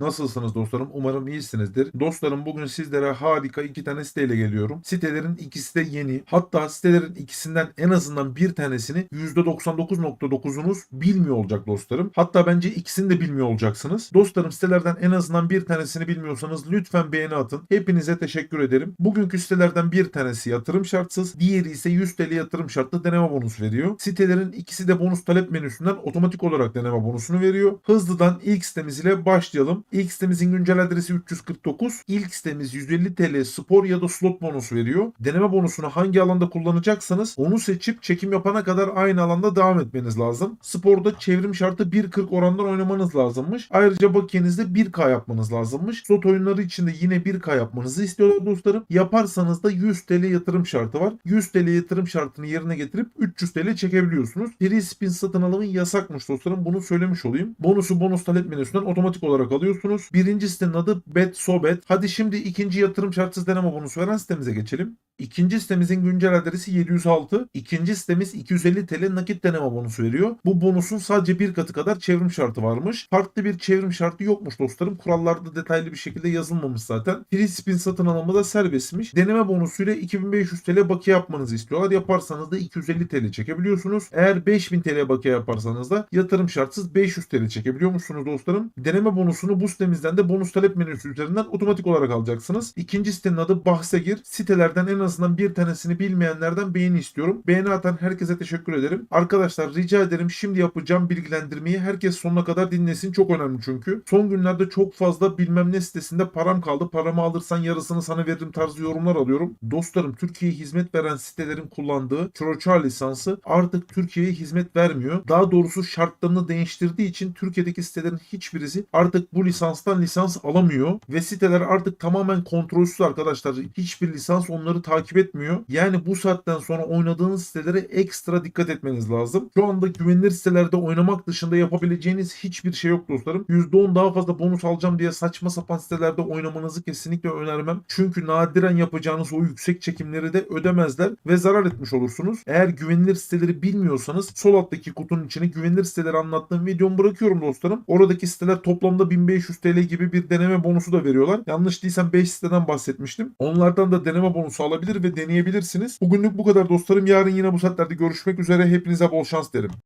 Nasılsınız dostlarım? Umarım iyisinizdir. Dostlarım bugün sizlere harika iki tane siteyle geliyorum. Sitelerin ikisi de yeni. Hatta sitelerin ikisinden en azından bir tanesini %99.9'unuz bilmiyor olacak dostlarım. Hatta bence ikisini de bilmiyor olacaksınız. Dostlarım sitelerden en azından bir tanesini bilmiyorsanız lütfen beğeni atın. Hepinize teşekkür ederim. Bugünkü sitelerden bir tanesi yatırım şartsız, diğeri ise 100 TL yatırım şartlı deneme bonus veriyor. Sitelerin ikisi de bonus talep menüsünden otomatik olarak deneme bonusunu veriyor. Hızlıdan ilk sitemiz ile başlayalım. İlk sitemizin güncel adresi 349. İlk sitemiz 150 TL spor ya da slot bonus veriyor. Deneme bonusunu hangi alanda kullanacaksanız onu seçip çekim yapana kadar aynı alanda devam etmeniz lazım. Sporda çevrim şartı 1.40 orandan oynamanız lazımmış. Ayrıca bakiyenizde 1K yapmanız lazımmış. Slot oyunları için de yine 1K yapmanızı istiyorlar dostlarım. Yaparsanız da 100 TL yatırım şartı var. 100 TL yatırım şartını yerine getirip 300 TL çekebiliyorsunuz. Free spin satın alımı yasakmış dostlarım. Bunu söylemiş olayım. Bonusu bonus talep menüsünden otomatik olarak alıyorsunuz. Birinci sitenin adı BetSobet. Hadi şimdi ikinci yatırım şartsız deneme bonusu veren sitemize geçelim. İkinci sitemizin güncel adresi 706. İkinci sitemiz 250 TL nakit deneme bonusu veriyor. Bu bonusun sadece bir katı kadar çevrim şartı varmış. Farklı bir çevrim şartı yokmuş dostlarım. Kurallarda detaylı bir şekilde yazılmamış zaten. Free spin satın alımı da serbestmiş. Deneme bonusuyla 2500 TL bakiye yapmanızı istiyorlar. Yaparsanız da 250 TL çekebiliyorsunuz. Eğer 5000 TL bakiye yaparsanız da yatırım şartsız 500 TL çekebiliyormuşsunuz dostlarım. Deneme bonusunu bu sitemizden de bonus talep menüsü üzerinden otomatik olarak alacaksınız. İkinci sitenin adı Bahse Gir. Sitelerden en azından bir tanesini bilmeyenlerden beğeni istiyorum. Beğeni atan herkese teşekkür ederim. Arkadaşlar rica ederim şimdi yapacağım bilgilendirmeyi herkes sonuna kadar dinlesin. Çok önemli çünkü. Son günlerde çok fazla bilmem ne sitesinde param kaldı. Paramı alırsan yarısını sana veririm tarzı yorumlar alıyorum. Dostlarım Türkiye'ye hizmet veren sitelerin kullandığı Troçar lisansı artık Türkiye'ye hizmet vermiyor. Daha doğrusu şartlarını değiştirdiği için Türkiye'deki sitelerin hiçbirisi artık bu lisanstan lisans alamıyor ve siteler artık tamamen kontrolsüz arkadaşlar. Hiçbir lisans onları takip etmiyor. Yani bu saatten sonra oynadığınız sitelere ekstra dikkat etmeniz lazım. Şu anda güvenilir sitelerde oynamak dışında yapabileceğiniz hiçbir şey yok dostlarım. %10 daha fazla bonus alacağım diye saçma sapan sitelerde oynamanızı kesinlikle önermem. Çünkü nadiren yapacağınız o yüksek çekimleri de ödemezler ve zarar etmiş olursunuz. Eğer güvenilir siteleri bilmiyorsanız sol alttaki kutunun içine güvenilir siteleri anlattığım videomu bırakıyorum dostlarım. Oradaki siteler toplamda 1500 TL gibi bir deneme bonusu da veriyorlar. Yanlış değilsem 5 siteden bahsetmiştim. Onlardan da deneme bonusu alabilir ve deneyebilirsiniz. Bugünlük bu kadar dostlarım. Yarın yine bu saatlerde görüşmek üzere. Hepinize bol şans derim.